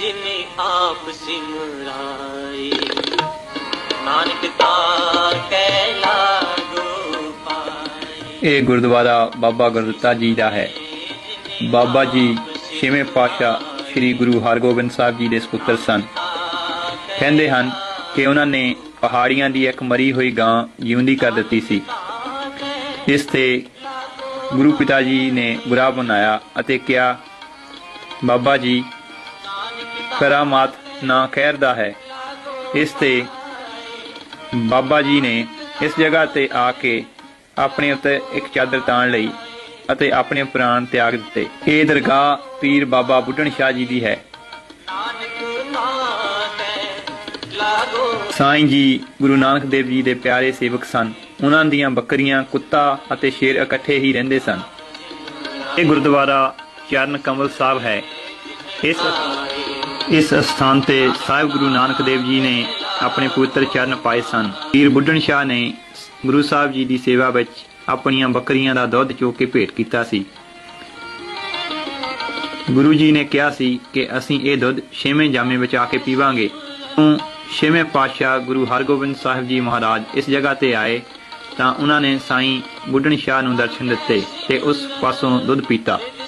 ਜਿਨੇ ਆਪ ਸਿਮਰਾਈ ਨਾਨਕ ਤਾਂ ਕਹਿ ਲਾਗੋ ਪਾਈ ਇਹ ਗੁਰਦੁਆਰਾ ਬਾਬਾ ਗੁਰਦਿੱਤਾ ਜੀ ਦਾ ਹੈ। ਬਾਬਾ ਜੀ ਛੇਵੇਂ ਪਾਤਸ਼ਾਹ ਸ੍ਰੀ ਗੁਰੂ ਹਰਗੋਬਿੰਦ ਸਾਹਿਬ ਜੀ ਦੇ ਸੁਪੁੱਤਰ ਸਨ। ਕਹਿੰਦੇ ਹਨ ਕਿ ਉਹਨਾਂ ਨੇ ਪਹਾੜੀਆਂ ਦੀ ਇੱਕ ਮਰੀ ਹੋਈ ਗਾਂ ਜਿਉਂਦੀ ਕਰ ਦਿੱਤੀ ਸੀ। ਇਸ ਤੇ ਗੁਰੂ ਪਿਤਾ ਜੀ ਨੇ ਬੁਰਾ ਬਣਾਇਆ ਅਤੇ ਕਿਹਾ, ਬਾਬਾ ਜੀ ਕਰਾਮਾਤ ਨਾ ਖੈਰ ਦਾ ਹੈ। ਇਸ ਤੇ ਬਾਬਾ ਜੀ ਨੇ ਇਸ ਜਗ੍ਹਾ ਤੇ ਆ ਕੇ ਆਪਣੇ ਉੱਤੇ ਇੱਕ ਚਾਦਰ ਤਾਣ ਲਈ ਅਤੇ ਆਪਣੇ ਪ੍ਰਾਣ ਤਿਆਗ ਦਿੱਤੇ। ਇਹ ਦਰਗਾਹ ਪੀਰ ਬਾਬਾ ਬੁੱਢਣ ਸ਼ਾਹ ਜੀ ਦੀ ਹੈ। ਸਾਈਂ ਜੀ ਗੁਰੂ ਨਾਨਕ ਦੇਵ ਜੀ ਦੇ ਪਿਆਰੇ ਸੇਵਕ ਸਨ। ਉਹਨਾਂ ਦੀਆਂ ਬੱਕਰੀਆਂ, ਕੁੱਤਾ ਅਤੇ ਸ਼ੇਰ ਇਕੱਠੇ ਹੀ ਰਹਿੰਦੇ ਸਨ। ਇਹ ਗੁਰਦੁਆਰਾ ਚਰਨ ਕਮਲ ਸਾਹਿਬ ਹੈ। ਇਸ ਇਸ ਸਥਾਨ ਤੇ ਸਾਹਿਬ ਗੁਰੂ ਨਾਨਕ ਦੇਵ ਜੀ ਨੇ ਆਪਣੇ ਪਵਿੱਤਰ ਚਰਨ ਪਾਏ ਸਨ। ਪੀਰ ਬੁੱਢਣ ਸ਼ਾਹ ਨੇ ਗੁਰੂ ਸਾਹਿਬ ਜੀ ਦੀ ਸੇਵਾ ਵਿੱਚ ਆਪਣੀਆਂ ਬੱਕਰੀਆਂ ਦਾ ਦੁੱਧ ਚੋ ਕੇ ਭੇਟ ਕੀਤਾ ਸੀ। ਗੁਰੂ ਜੀ ਨੇ ਕਿਹਾ ਸੀ ਕਿ ਅਸੀਂ ਇਹ ਦੁੱਧ ਛੇਵੇਂ ਜਾਮੇ ਵਿੱਚ ਆ ਕੇ ਪੀਵਾਂਗੇ। ਤੋਂ ਛੇਵੇਂ ਪਾਤਸ਼ਾਹ ਗੁਰੂ ਹਰਗੋਬਿੰਦ ਸਾਹਿਬ ਜੀ ਮਹਾਰਾਜ ਇਸ ਜਗ੍ਹਾ ਤੇ ਆਏ ਤਾਂ ਉਹਨਾਂ ਨੇ ਸਾਈਂ ਬੁੱਢਣ ਸ਼ਾਹ ਨੂੰ ਦਰਸ਼ਨ ਦਿੱਤੇ ਤੇ ਉਸ ਪਾਸੋਂ ਦੁੱਧ ਪੀਤਾ।